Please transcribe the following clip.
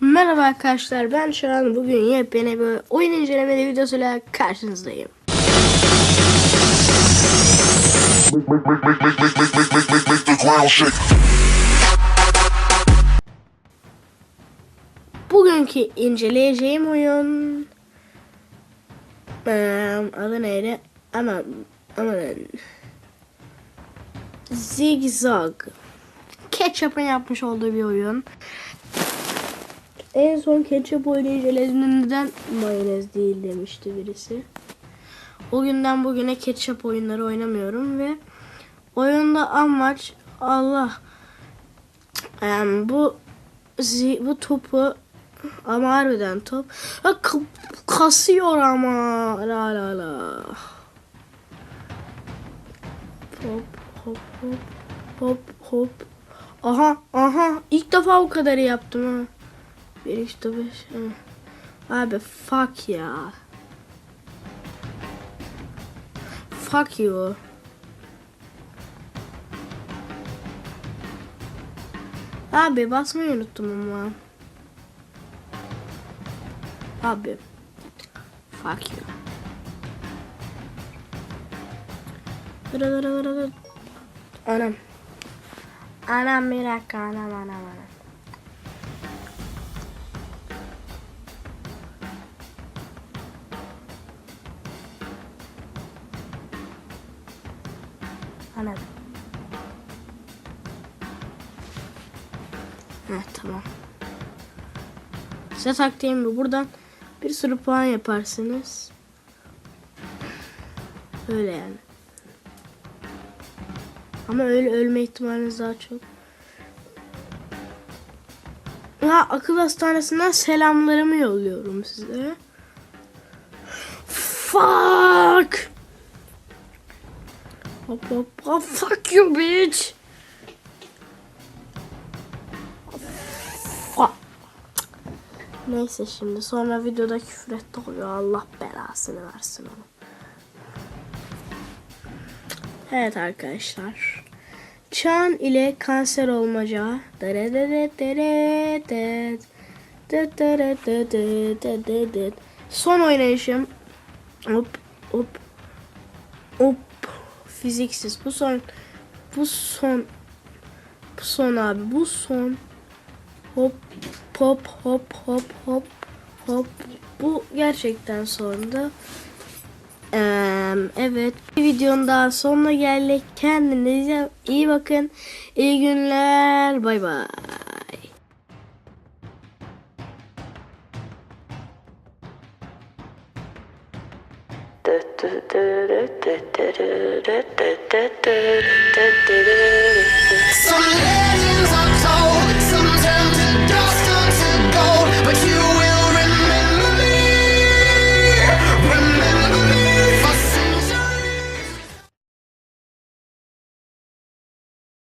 Merhaba arkadaşlar ben Şahan bugün yepyeni bir oyun incelemeli videosuyla karşınızdayım. Bugünkü inceleyeceğim oyun adı neydi? Ama ama Zigzag. Ketchup'ın yapmış olduğu bir oyun. En son ketçap oyunu incelediğinde neden mayonez değil demişti birisi. O günden bugüne ketçap oyunları oynamıyorum ve oyunda amaç Allah. Em, bu bu topu ama harbiden top ha, kasıyor ama la la la. Hop hop hop hop hop. Aha aha ilk defa bu kadarı yaptım ha bir işte beş ha. abi fuck ya fuck you Abi basmayı unuttum ama. Abi. Fuck you. Anam. Anam bir dakika anam anam anam. Anam. Heh tamam. Size taktiğim bu. Buradan bir sürü puan yaparsınız. Öyle yani. Ama öyle ölme ihtimaliniz daha çok. Ya akıl hastanesinden selamlarımı yolluyorum size. Fuck! Hop hop hop ah, fuck you bitch. Ah, Neyse şimdi sonra videoda küfür etti oluyor. Allah belasını versin onu. Evet arkadaşlar. Çan ile kanser olmaca. Son oynayışım. Hop hop hop fiziksiz. Bu son bu son bu son abi bu son. Hop hop hop hop hop hop. Bu gerçekten sonda. Eee, evet. Bir videonun daha sonuna geldik. Kendinize iyi bakın. İyi günler. Bay bay Sonra